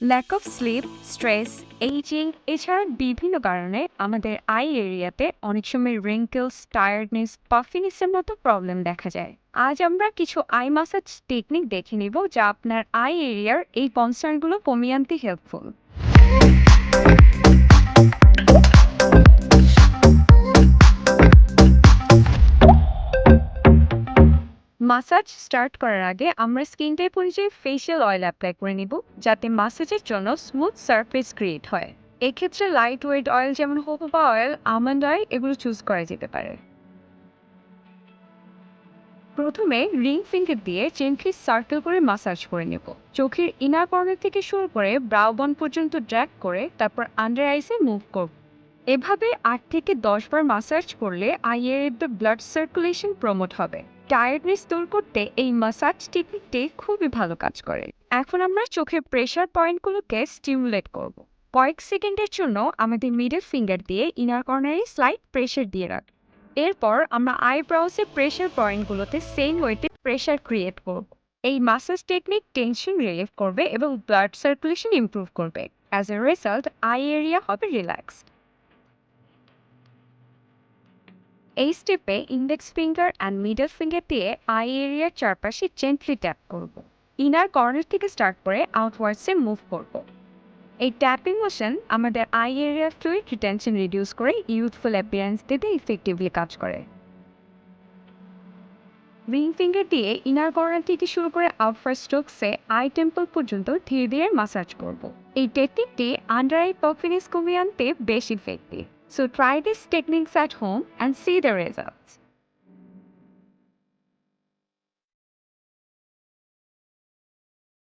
Lack of sleep stress ageing এছাড়া বিভিন্ন কারণে আমাদের আই এরিয়াতে অনেক সময় রিঙ্কেলস টায়ার্ডনেস পাফিনেসের মতো প্রবলেম দেখা যায়। আজ আমরা কিছু আই মাসাজ টেকনিক দেখে নিব যা আপনার আই এরিয়ার এই কনসার্নগুলো কমিয়ে আনতে হেল্পফুল মাসাজ স্টার্ট করার আগে আমরা স্কিন টাইপ অনুযায়ী ফেশিয়াল অয়েল অ্যাপ্লাই করে নিব, যাতে মাসাজের জন্য স্মুথ সারফেস ক্রিয়েট হয়। এক্ষেত্রে লাইট ওয়েট অয়েল যেমন হোপা অয়েল আমন্ড অয়েল এগুলো চুজ করা যেতে পারে। প্রথমে রিং ফিঙ্গার দিয়ে জেন্টলি সার্কেল করে মাসাজ করে নেব। চোখের ইনার কর্নার থেকে শুরু করে ব্রাউ বন পর্যন্ত ড্র্যাক করে তারপর আন্ডার আইসে মুভ করব। এভাবে আট থেকে দশ বার মাসাজ করলে আইয়ের ব্লাড সার্কুলেশন প্রমোট হবে। টায়ার্ডনেস দূর করতে এই মাসাজ টেকনিকটি খুবই ভালো কাজ করে। এখন আমরা চোখের প্রেশার পয়েন্টগুলোকে স্টিমুলেট করব। কয়েক সেকেন্ডের জন্য আমাদের মিডল ফিঙ্গার দিয়ে ইনার কর্নারে স্লাইড প্রেশার দিয়ে রাখ। এরপর আমরা আইব্রাউসের প্রেশার পয়েন্টগুলোতে সেম ওয়েতে প্রেশার ক্রিয়েট করব। এই মাসাজ টেকনিক টেনশন রিলিফ করবে এবং ব্লাড সার্কুলেশন ইমপ্রুভ করবে। As a result eye area হবে রিল্যাক্সড এই স্টেপে index finger and middle finger দিয়ে আই এরিয়ার চারপাশে জেন্টলি ট্যাপ করব। ইনার কর্নার থেকে স্টার্ট করে আউটওয়ার্ডসে মুভ করব। এই ট্যাপিং মোশন আমাদের আই এরিয়ার ফ্লুইড রিটেনশন রিডিউস করে ইউথফুল অ্যাপিয়ারেন্স দিতে ইফেক্টিভলি কাজ করে। রিং ফিঙ্গার দিয়ে ইনার কর্নার থেকে শুরু করে আউটফার স্ট্রোকসে আই টেম্পল পর্যন্ত ধীরে ধীরে মাসাজ করব। এই টেকনিকটি আন্ডার আই পারফিনেস কমিয়ে আনতে বেশ effective So try these techniques at home and see the results.